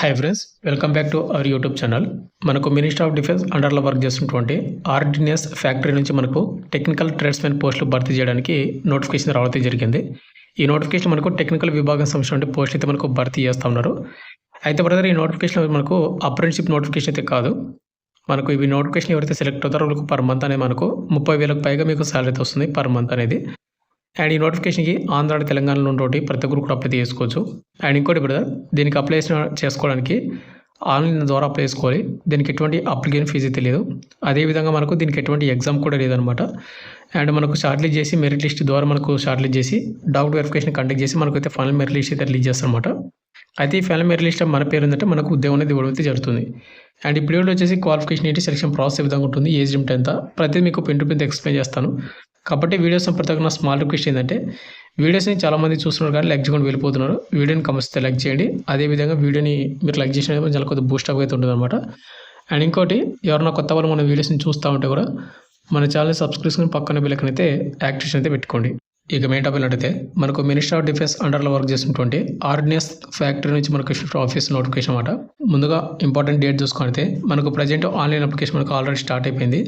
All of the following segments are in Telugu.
Hi friends welcome back to our YouTube channel మనకు మినిస్టర్ ఆఫ్ డిఫెన్స్ అండర్లో వర్క్ చేస్తున్నటువంటి ఆర్డినియస్ ఫ్యాక్టరీ నుంచి మనకు టెక్నికల్ ట్రేడ్స్మెన్ పోస్టులు భర్తీ చేయడానికి నోటిఫికేషన్ రావడం జరిగింది. ఈ నోటిఫికేషన్ మనకు టెక్నికల్ విభాగం సంబంధించిన పోస్ట్ అయితే మనకు భర్తీ చేస్తూ ఉన్నారు. అయితే బ్రదర్ ఈ నోటిఫికేషన్ మనకు అప్రెంటిషిప్ నోటిఫికేషన్ అయితే కాదు. మనకు ఇవి నోటిఫికేషన్ ఎవరైతే సెలెక్ట్ అవుతారో వాళ్ళకు పర్ మంత్ అనేది మనకు ముప్పై వేలకు పైగా మీకు శాలరీ అయితే వస్తుంది పర్ మంత్ అనేది. అండ్ ఈ నోటిఫికేషన్కి ఆంధ్ర తెలంగాణలో ఉన్నటువంటి ప్రతి ఒక్కరు కూడా అప్లై చేసుకోవచ్చు. అండ్ ఇంకోటి బ్రదర్ దీనికి అప్లై చేసుకోవడానికి ఆన్లైన్ ద్వారా అప్లై చేసుకోవాలి. దీనికి ఎటువంటి అప్లికేషన్ ఫీజు తెలియదు అదేవిధంగా మనకు దీనికి ఎటువంటి ఎగ్జామ్ కూడా లేదనమాట అండ్ మనకు షార్ట్ లిస్ట్ చేసి మెరిట్ లిస్ట్ ద్వారా మనకు షార్ట్ లిస్ట్ చేసి డాక్టర్ వెరిఫికేషన్ కండక్ట్ చేసి మనకు అయితే ఫైనల్ మెరిట్ లిస్ట్ అయితే రిలీజ్ చేస్తారనమాట అయితే ఈ ఫైనల్ మెరిట్ లిస్ట్ మన పేరు ఏంటంటే మనకు ఉద్యోగం అనేది ఇవ్వడం అయితే జరుగుతుంది. అండ్ ఈ పీరియడ్ వచ్చేసి క్వాలిఫికేషన్ ఏంటి సెలక్షన్ ప్రాసెస్ ఏ విధంగా ఉంటుంది ఏజ్ లిమిట్ ఎంత ప్రతిదీ మీకు పెన్ టు పెన్ ఎక్స్ప్లెయిన్ చేస్తాను. కాబట్టి వీడియోస్ ప్రతి నా స్మాల్ రిక్వెస్ట్ ఏంటంటే వీడియోస్ని చాలామంది చూస్తున్నారు కానీ లైక్ చేయకుండా వెళ్ళిపోతున్నారు. వీడియోని కంపల్సరీ లైక్ చేయండి. అదేవిధంగా వీడియోని మీరు లైక్ చేసిన చాలా కొద్దిగా బూస్ట్ అప్ అయితే ఉంటుంది అనమాట అండ్ ఇంకోటి ఎవరైనా కొత్త వాళ్ళు మన వీడియోస్ని చూస్తూ ఉంటే కూడా మన ఛానల్ సబ్స్క్రిప్షన్ పక్కన బిల్లకనైతే యాక్టివేషన్ అయితే పెట్టుకోండి. ఇక మెయిన్ టాపిక్ మనకు మినిస్టర్ ఆఫ్ డిఫెన్స్ అండర్లో వర్క్ చేసినటువంటి ఆర్డినెస్ ఫ్యాక్టరీ నుంచి మనకు ఆఫీస్ నోటిఫికేషన్ అనమాట ముందుగా ఇంపార్టెంట్ డేట్ చూసుకుంటే మనకు ప్రజెంట్ ఆన్లైన్ అప్లికేషన్ మనకు ఆల్రెడీ స్టార్ట్ అయిపోయింది.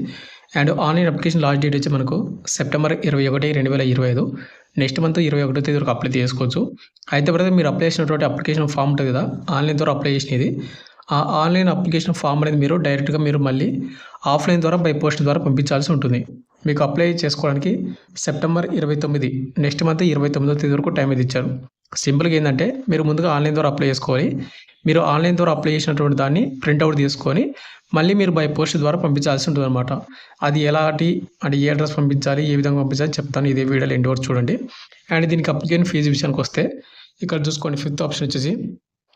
And online application last date వచ్చి మనకు సెప్టెంబర్ ఇరవై ఒకటి రెండు వేల ఇరవై ఐదు. నెక్స్ట్ మంత్ ఇరవై ఒకటో తేదీ వరకు అప్లై చేసుకోవచ్చు. అయితే బ్రదర్ మీరు అప్లై చేసినటువంటి అప్లికేషన్ ఫామ్ ఉంటుంది కదా ఆన్లైన్ ద్వారా అప్లై చేసినది. ఆ ఆన్లైన్ అప్లికేషన్ ఫామ్ అనేది మీరు డైరెక్ట్గా మీరు మళ్ళీ ఆఫ్లైన్ ద్వారా బై పోస్ట్ ద్వారా పంపించాల్సి ఉంటుంది. మీకు అప్లై చేసుకోవడానికి సెప్టెంబర్ ఇరవై తొమ్మిది నెక్స్ట్ మంత్ ఇరవై తొమ్మిదో తేదీ వరకు టైం ఇది ఇచ్చారు. సింపుల్గా ఏంటంటే మీరు ముందుగా ఆన్లైన్ ద్వారా అప్లై చేసుకోవాలి. మీరు ఆన్లైన్ ద్వారా అప్లై చేసినటువంటి దాన్ని ప్రింట్అవుట్ తీసుకొని మళ్ళీ మీరు బై పోస్ట్ ద్వారా పంపించాల్సి ఉంటుంది అనమాట అది ఎలాంటి అంటే ఏ అడ్రస్ పంపించాలి ఏ విధంగా పంపించాలి చెప్తాను ఇదే వీడియోలో ఎండ్ వరకు చూడండి. అండ్ దీనికి అప్లికేషన్ ఫీజు విషయానికి వస్తే ఇక్కడ చూసుకోండి ఫిఫ్త్ ఆప్షన్ వచ్చేసి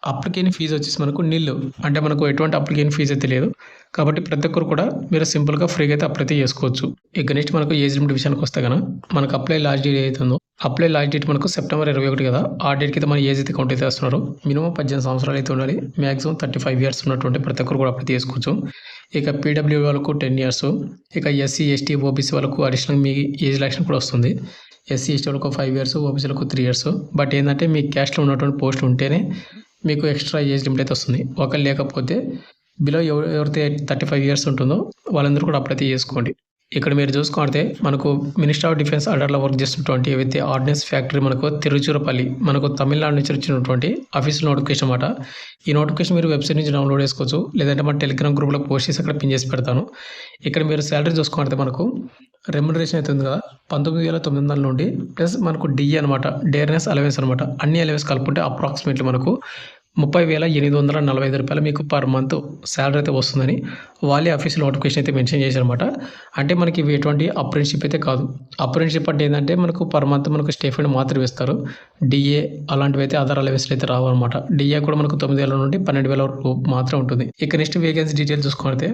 అప్లికేషన్ ఫీజు వచ్చేసి మనకు నిల్లు అంటే మనకు ఎటువంటి అప్లికేషన్ ఫీజు అయితే లేదు. కాబట్టి ప్రతి ఒక్కరు కూడా మీరు సింపుల్గా ఫ్రీగా అయితే అప్లై అయితే చేసుకోవచ్చు. ఇక నెక్స్ట్ మనకు ఏజ్ లిమిట్ విషయానికి వస్తే కనుక మనకు అప్లై లాస్ట్ డేట్ అవుతుందో అప్లై లాస్ట్ డేట్ మనకు సెప్టెంబర్ ఇరవై ఒకటి కదా ఆ డేట్కి అయితే మన ఏజ్ అయితే కౌంట్ అయితే వేస్తున్నారు. మినిమం పద్దెనిమిది సంవత్సరాలు అయితే ఉండాలి. మ్యాక్సిమం థర్టీ ఫైవ్ ఇయర్స్ ఉన్నటువంటి ప్రతి ఒక్కరు కూడా అప్లై చేసుకోవచ్చు. ఇక పీడబ్ల్యూ వాళ్ళకు టెన్ ఇయర్స్ ఇక ఎస్సీ ఎస్టీ ఓబీసీ వాళ్ళకు అడిషనల్ మీ ఏజ్ రిలాక్షన్ కూడా వస్తుంది. ఎస్సీ ఎస్టీ వాళ్ళకు ఫైవ్ ఇయర్స్ ఓబీసీలకు త్రీ ఇయర్స్. బట్ ఏంటంటే మీ క్యాస్ట్లో ఉన్నటువంటి పోస్టులు ఉంటేనే మీకు ఎక్స్ట్రా ఏజ్ లిమిట్ అయితే వస్తుంది. ఒకవేళ లేకపోతే బిలో ఎవరు ఎవరైతే థర్టీ ఫైవ్ ఇయర్స్ ఉంటుందో వాళ్ళందరూ కూడా అప్లై చేసుకోండి. ఇక్కడ మీరు చూసుకుంటే మనకు మినిస్టర్ ఆఫ్ డిఫెన్స్ అండర్లో వర్క్ చేస్తున్నటువంటి ఏవైతే ఆర్డినెన్స్ ఫ్యాక్టరీ మనకు తిరుచురపల్లి మనకు తమిళనాడు నుంచి వచ్చినటువంటి ఆఫీషియల్ నోటిఫికేషన్ అనమాట ఈ నోటిఫికేషన్ మీరు వెబ్సైట్ నుంచి డౌన్లోడ్ చేసుకోవచ్చు. లేదంటే మన టెలిగ్రామ్ గ్రూప్లో పోస్ట్ చేసి అక్కడ పిన్ చేసి పెడతాను. ఇక్కడ మీరు శాలరీ చూసుకుంటే మనకు రెమ్యునరేషన్ అయితే ఉంది కదా పంతొమ్మిది వేల తొమ్మిది వందల నుండి ప్లస్ మనకు డిఏ అనమాట డేర్నెస్ అలవెన్స్ అనమాట అన్ని అలవెన్స్ కలుపుకుంటే అప్రాక్సిమేట్లీ మనకు ముప్పై వేల ఎనిమిది వందల నలభై ఐదు రూపాయలు మీకు పర్ మంత్ శాలరీ అయితే వస్తుందని వాళ్ళే ఆఫీషియల్ నోటిఫికేషన్ అయితే మెన్షన్ చేశారనమాట అంటే మనకి ఇవి ఎటువంటి అప్రెంట్షిప్ అయితే కాదు. అప్రెంట్షిప్ అంటే ఏంటంటే మనకు పర్ మంత్ మనకు స్టేఫెండ్ మాత్రమే ఇస్తారు. డిఏ అలాంటివి అయితే అదర్ అలవెన్స్ అయితే రావు అనమాట డిఏ కూడా మనకు తొమ్మిది వేల నుండి పన్నెండు వేల వరకు మాత్రం ఉంటుంది. ఇక నెక్స్ట్ వేకెన్సీ డీటెయిల్స్ చూసుకుంటే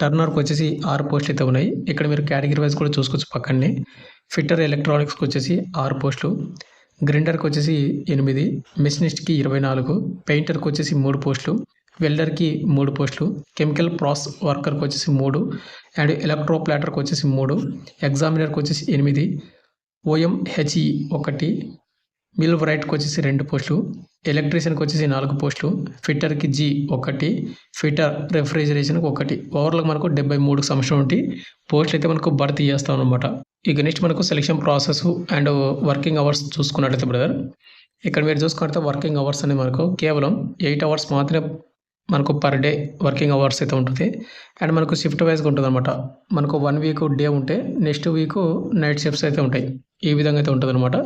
టర్నర్కి వచ్చేసి ఆరు పోస్టులు అయితే ఉన్నాయి. ఇక్కడ మీరు కేటగిరీ వైజ్ కూడా చూసుకోవచ్చు పక్కనే. ఫిట్టర్ ఎలక్ట్రానిక్స్కి వచ్చేసి ఆరు పోస్టులు గ్రైండర్కి వచ్చేసి ఎనిమిది మెషినిస్ట్కి ఇరవై నాలుగు పెయింటర్కి వచ్చేసి మూడు పోస్టులు వెల్డర్కి మూడు పోస్టులు కెమికల్ ప్రాసెస్ వర్కర్కి వచ్చేసి మూడు అండ్ ఎలక్ట్రోప్లాటర్కి వచ్చేసి మూడు ఎగ్జామినర్కి వచ్చేసి ఎనిమిది ఓఎంహెచ్ఈ ఒకటి మిల్ రైట్కి వచ్చేసి రెండు పోస్టులు ఎలక్ట్రీషియన్కి వచ్చేసి నాలుగు పోస్టులు ఫిట్టర్కి జీ ఒకటి ఫిట్టర్ రెఫ్రిజరేషన్కి ఒకటి. ఓవర్లో మనకు డెబ్బై మూడు సంవత్సరం ఉంటే పోస్టులు అయితే మనకు భర్తీ చేస్తాం అనమాట ఇక నెక్స్ట్ మనకు selection process and working hours చూసుకున్నట్లయితే బ్రదర్ ఇక్కడ మీరు చూసుకున్నట్లయితే వర్కింగ్ అవర్స్ అనేది మనకు కేవలం ఎయిట్ అవర్స్ మాత్రమే మనకు పర్ డే వర్కింగ్ అవర్స్ అయితే ఉంటుంది. అండ్ మనకు షిఫ్ట్ వైజ్గా ఉంటుంది అనమాట మనకు వన్ వీక్ డే ఉంటే నెక్స్ట్ వీక్ నైట్ షిఫ్ట్స్ అయితే ఉంటాయి. ఈ విధంగా అయితే ఉంటుంది అనమాట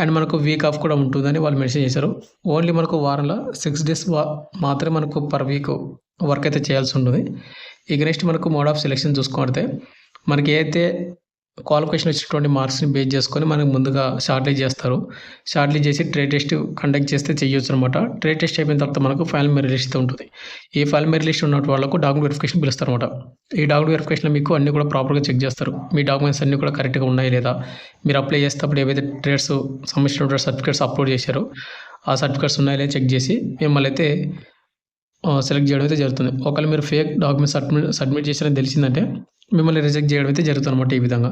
అండ్ మనకు వీక్ ఆఫ్ కూడా ఉంటుందని వాళ్ళు మెన్షన్ చేశారు. ఓన్లీ మనకు వారంలో సిక్స్ డేస్ మాత్రమే మనకు పర్ వీక్ వర్క్ అయితే చేయాల్సి ఉంటుంది. ఇక నెక్స్ట్ మనకు మోడ్ ఆఫ్ సెలెక్షన్ చూసుకుంటే మనకి ఏదైతే క్వాలిఫికేషన్ వచ్చినటువంటి మార్క్స్ని బేస్ చేసుకొని మనకు ముందుగా షార్ట్ చేస్తారు. షార్ట్ చేసి ట్రేడ్ టెస్ట్ కండక్ట్ చేస్తే చేయొచ్చు అనమాట ట్రేడ్ టెస్ట్ అయిపోయిన తర్వాత మనకు ఫైనల్ మెరిట్ లిస్ట్ ఉంటుంది. ఈ ఫైనల్ మెరిట్ లిస్ట్ ఉన్న వాళ్ళకు డాక్యుమెంట్ వెరిఫికేషన్ పిలుస్తారు అనమాట ఈ డాక్యుమెంట్ వెరిఫికేషన్ మీకు అన్ని కూడా ప్రాపర్గా చెక్ చేస్తారు. మీ డాక్యుమెంట్స్ అన్ని కూడా కరెక్ట్గా ఉన్నాయి లేదా? మీరు అప్లై చేసేటప్పుడు ఏవైతే ట్రేడ్స్ సంబంధించిన సర్టిఫికేట్స్ అప్లోడ్ చేశారో ఆ సర్టిఫికేట్స్ ఉన్నాయో లేదా చెక్ చేసి మిమ్మల్ని అయితే సెలెక్ట్ చేయడం అయితే జరుగుతుంది. ఒకవేళ మీరు ఫేక్ డాక్యుమెంట్ సబ్మిట్ సబ్మిట్ చేసినని తెలిసిందంటే మిమ్మల్ని రిజెక్ట్ చేయడం అయితే జరుగుతుందన్నమాట ఈ విధంగా.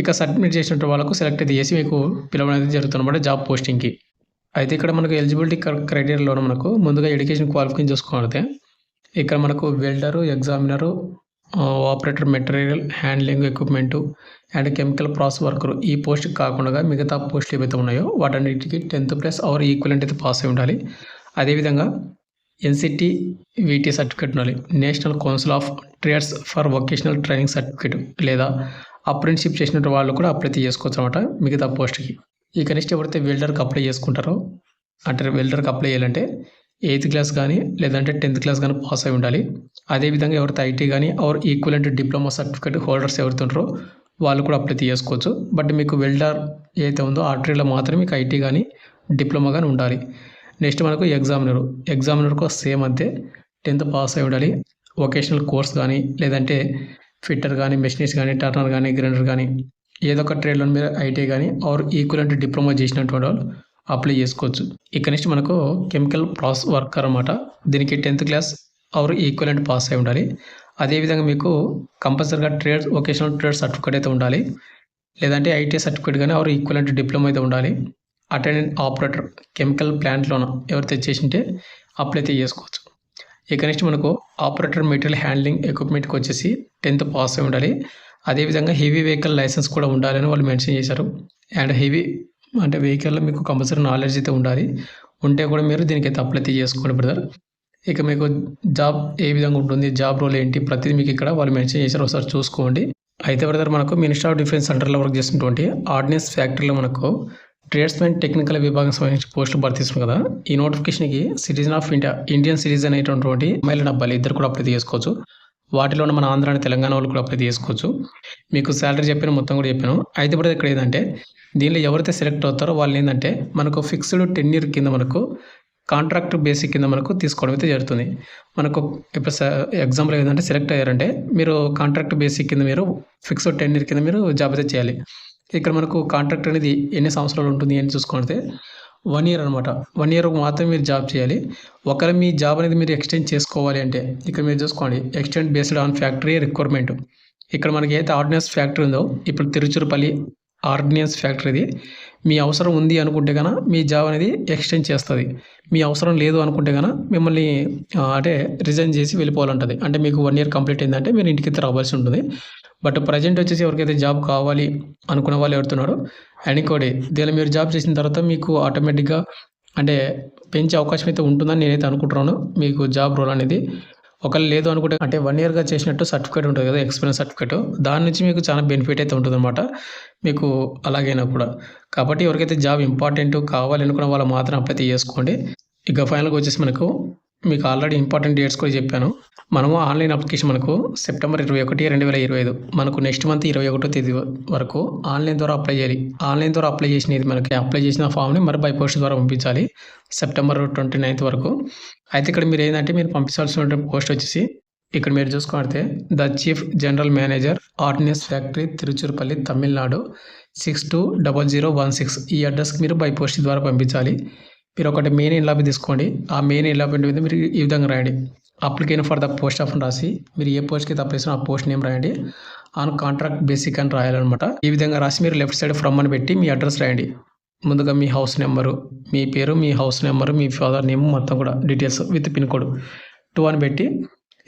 ఇక సబ్మిట్ చేసినట్టు వాళ్ళకు సెలెక్ట్ అయితే చేసి మీకు పిలవడం అయితే జరుగుతుందన్నమాట జాబ్ పోస్టింగ్కి అయితే ఇక్కడ మనకు ఎలిజిబిలిటీ క్రైటీరియాలో మనకు ముందుగా ఎడ్యుకేషన్ క్వాలిఫికేషన్ చూసుకోవాలంటే ఇక్కడ మనకు welder examiner operator material handling equipment and chemical process worker ఈ పోస్ట్ కాకుండా మిగతా పోస్టులు ఏవైతే ఉన్నాయో వాటన్నిటికీ టెన్త్ ప్లస్ అవర్ ఈక్వలెంట్ అయితే పాస్ అయి ఉండాలి. అదేవిధంగా ఎన్సిటి విటి సర్టిఫికేట్ ఉండాలి. National council of trades for vocational training certificate లేదా అప్రెంటిషిప్ చేసిన వాళ్ళు కూడా అప్లై చేసుకోవచ్చు అనమాట మిగతా పోస్ట్కి ఈ కనిష్ట ఎవరైతే వెల్డర్కి అప్లై చేసుకుంటారో అంటే వెల్డర్కి అప్లై చేయాలంటే ఎయిత్ క్లాస్ కానీ లేదంటే టెన్త్ క్లాస్ కానీ పాస్ అయి ఉండాలి. అదేవిధంగా ఎవరైతే ఐటీ కానీ or equivalent diploma certificate holders ఎవరైతే ఉంటారో వాళ్ళు కూడా అప్లై చేసుకోవచ్చు. బట్ మీకు వెల్డర్ ఏదైతే ఉందో ఆ ట్రేడ్లో మాత్రమే మీకు ఐటీ కానీ డిప్లొమా కానీ ఉండాలి. నెక్స్ట్ మనకు ఎగ్జామినర్. ఎగ్జామినర్కు సేమ్ అంతే. టెన్త్ పాస్ అయి ఉండాలి. వొకేషనల్ కోర్స్ కానీ లేదంటే ఫిట్టర్ కానీ మెషినిస్ట్ కానీ టర్నర్ కానీ గ్రైండర్ కానీ ఏదో ఒక ట్రేడ్లో మీరు ఐటీ కానీ ఆర్ ఈక్వలెంట్ డిప్లొమా చేసినటువంటి వాళ్ళు అప్లై చేసుకోవచ్చు. ఇక నెక్స్ట్ మనకు కెమికల్ ప్రాసెస్ వర్కర్ అనమాట దీనికి tenth class or equivalent pass అయి ఉండాలి. అదేవిధంగా మీకు కంపల్సరీగా ట్రేడ్ వొకేషనల్ ట్రేడ్ సర్టిఫికేట్ అయితే ఉండాలి. లేదంటే ఐటీ సర్టిఫికేట్ కానీ ఆర్ ఈక్వలెంట్ డిప్లొమా అయితే ఉండాలి. అటెండెంట్ ఆపరేటర్ కెమికల్ ప్లాంట్లోన ఎవరు చేసింటే అప్లై అయితే చేసుకోవచ్చు ఇక నెక్స్ట్ మనకు ఆపరేటర్ మెటీరియల్ హ్యాండ్లింగ్ ఎక్విప్మెంట్కి వచ్చేసి టెన్త్ పాస్ అయి ఉండాలి. అదేవిధంగా హెవీ వెహికల్ లైసెన్స్ కూడా ఉండాలని వాళ్ళు మెన్షన్ చేశారు. అండ్ హెవీ అంటే వెహికల్లో మీకు కంపల్సరీ నాలెడ్జ్ అయితే ఉండాలి. ఉంటే కూడా మీరు దీనికైతే అప్లై చేసుకోండి బ్రదర్. ఇక మీకు జాబ్ ఏ విధంగా ఉంటుంది జాబ్ రోల్ ఏంటి ప్రతిదీ మీకు ఇక్కడ వాళ్ళు మెన్షన్ చేశారు. ఒకసారి చూసుకోండి. అయితే బ్రదర్ మనకు మినిస్టర్ ఆఫ్ డిఫెన్స్ సెంటర్లో వర్క్ చేసినటువంటి ఆర్డినెన్స్ ఫ్యాక్టరీలో మనకు ట్రేడ్స్మెన్ టెక్నికల్ విభాగం సంబంధించి పోస్టులు భర్తీస్తుంది కదా. ఈ నోటిఫికేషన్కి citizen of India Indian citizen అయినటువంటి మహిళ అబ్బాయిలు ఇద్దరు కూడా అప్లై చేసుకోవచ్చు. వాటిలో మన ఆంధ్ర తెలంగాణ వాళ్ళు కూడా అప్లై చేసుకోవచ్చు. మీకు శాలరీ చెప్పిన మొత్తం కూడా చెప్పాను. అయితే ఇప్పుడు ఇక్కడ ఏంటంటే దీనిలో ఎవరైతే సెలెక్ట్ అవుతారో వాళ్ళు ఏంటంటే మనకు ఫిక్స్డ్ టెన్ ఇయర్ కింద మనకు కాంట్రాక్ట్ బేసిక్ కింద మనకు తీసుకోవడం అయితే జరుగుతుంది. మనకు ఇప్పుడు ఎగ్జాంపుల్ ఏంటంటే సెలెక్ట్ అయ్యారంటే మీరు కాంట్రాక్ట్ బేసిక్ కింద మీరు ఫిక్స్డ్ టెన్ ఇయర్ కింద మీరు జాబ్ అయితే చేయాలి. ఇక్కడ మనకు కాంట్రాక్ట్ అనేది ఎన్ని సంవత్సరాలు ఉంటుంది అని చూసుకుంటే వన్ ఇయర్ అనమాట వన్ ఇయర్ మాత్రం మీరు జాబ్ చేయాలి. ఒకవేళ మీ జాబ్ అనేది మీరు ఎక్స్టెండ్ చేసుకోవాలి అంటే ఇక్కడ మీరు చూసుకోండి extend based on factory requirement ఇక్కడ మనకి అయితే ఆర్డినెన్స్ ఫ్యాక్టరీ ఉందో ఇప్పుడు తిరుచురపల్లి ఆర్డినెన్స్ ఫ్యాక్టరీది మీ అవసరం ఉంది అనుకుంటే కనుక మీ జాబ్ అనేది ఎక్స్టెండ్ చేస్తుంది. మీ అవసరం లేదు అనుకుంటే కనుక మిమ్మల్ని అంటే రిజైన్ చేసి వెళ్ళిపోవాలంటుంది. అంటే మీకు వన్ ఇయర్ కంప్లీట్ అయిందంటే మీరు ఇంటికి రావాల్సి ఉంటుంది. బట్ ప్రజెంట్ వచ్చేసి ఎవరికైతే జాబ్ కావాలి అనుకున్న వాళ్ళు ఎవరుతున్నారో అండ్ ఇంకోటి దీనిలో మీరు జాబ్ చేసిన తర్వాత మీకు ఆటోమేటిక్గా అంటే పెంచే అవకాశం అయితే ఉంటుందని నేనైతే అనుకుంటున్నాను. మీకు జాబ్ రోల్ అనేది ఒకవేళ లేదు అనుకుంటే అంటే వన్ ఇయర్గా చేసినట్టు సర్టిఫికేట్ ఉంటుంది కదా ఎక్స్పీరియన్స్ సర్టిఫికేట్. దాని నుంచి మీకు చాలా బెనిఫిట్ అయితే ఉంటుందన్నమాట. మీకు అలాగైనా కూడా. కాబట్టి ఎవరికైతే జాబ్ ఇంపార్టెంట్ కావాలి అనుకున్న వాళ్ళు మాత్రం అప్లై చేసుకోండి. ఇక ఫైనల్గా వచ్చేసి మనకు మీకు ఆల్రెడీ ఇంపార్టెంట్ డేట్స్ కూడా చెప్పాను. మనము ఆన్లైన్ అప్లికేషన్ మనకు సెప్టెంబర్ ఇరవై ఒకటి రెండు వేల ఇరవై ఐదు. మనకు నెక్స్ట్ మంత్ ఇరవై ఒకటో తేదీ వరకు ఆన్లైన్ ద్వారా అప్లై చేయాలి. ఆన్లైన్ ద్వారా అప్లై చేసినది మనకి అప్లై చేసిన ఫామ్ని మరి బై పోస్ట్ ద్వారా పంపించాలి. సెప్టెంబర్ ట్వంటీ నైన్త్ వరకు. అయితే ఇక్కడ మీరు ఏంటంటే మీరు పంపించాల్సిన పోస్ట్ వచ్చేసి ఇక్కడ మీరు చూసుకుంటే the chief general manager ordnance factory Tiruchirappalli Tamil Nadu six two double zero one six ఈ అడ్రస్కి మీరు బై పోస్ట్ ద్వారా పంపించాలి. మీరు ఒకటి మెయిన్ ఇన్లాబీ తీసుకోండి. ఆ మెయిన్ ఇన్లాబీ మీద మీరు ఈ విధంగా రాయండి. Application for the post of రాసి మీరు ఏ పోస్ట్కి తప్పేసిన ఆ పోస్ట్ నేమ్ రాయండి. ఆన్ కాంట్రాక్ట్ బేసిక్ అని రాయాలన్నమాట. ఈ విధంగా రాసి మీరు లెఫ్ట్ సైడ్ ఫ్రమ్ అని పెట్టి మీ అడ్రస్ రాయండి. ముందుగా మీ హౌస్ నెంబరు మీ పేరు మీ హౌస్ నెంబరు మీ ఫాదర్ నేమ్ మొత్తం కూడా details with pin code to అని పెట్టి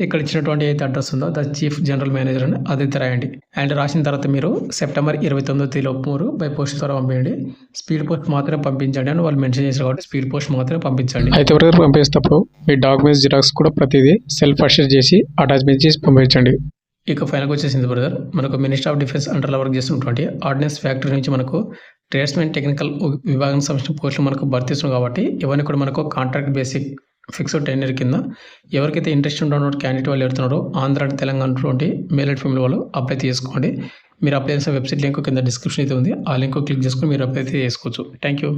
ఇక్కడ ఇచ్చినటువంటి అయితే అడ్రస్ ఉందో ద చీఫ్ జనరల్ మేనేజర్ అని అది రాయండి అండ్ రాసిన తర్వాత మీరు సెప్టెంబర్ ఇరవై తొమ్మిదో తేదీలో మీరు బై పోస్ట్ ద్వారా పంపించండి స్పీడ్ పోస్ట్ మాత్రమే పంపించండి అని వాళ్ళు మెన్షన్ చేశారు కాబట్టి స్పీడ్ పోస్ట్ మాత్రమే పంపించండి. అయితే ఎవరికైతే పంపిస్తేటప్పుడు మీ డాక్యుమెంట్స్ జిరాక్స్ కూడా ప్రతిదీ సెల్ఫ్ అషర్ చేసి అటాచ్మెంట్ చేసి పంపించండి. ఇక ఫైనల్గా వచ్చేసింది బ్రదర్ మనకు మినిస్టర్ ఆఫ్ డిఫెన్స్ అండర్లో వర్క్ చేస్తున్నటువంటి ఆర్డినెన్స్ ఫ్యాక్టరీ నుంచి మనకు ట్రేడ్స్మెన్ టెక్నికల్ విభాగం సంబంధించిన పోస్టులు మనకు భర్తీస్తున్నాం కాబట్టి ఇవన్నీ కూడా మనకు contract basic fixed ten year కింద ఎవరికైతే ఇంట్రెస్ట్ ఉండో క్యాండిడేట్ వాళ్ళు ఎడుతున్నారో ఆంధ్ర తెలంగాణ ఉన్నటువంటి మేల్ అండ్ ఫీమేల్ వాళ్ళు అప్లై చేసుకోండి మీరు అప్లై చేసిన వెబ్సైట్ లింక్ కింద డిస్క్రిప్షన్ అయితే ఉంది. ఆ లింక్ క్లిక్ చేసుకొని మీరు అప్లై చేసుకోవచ్చు. Thank you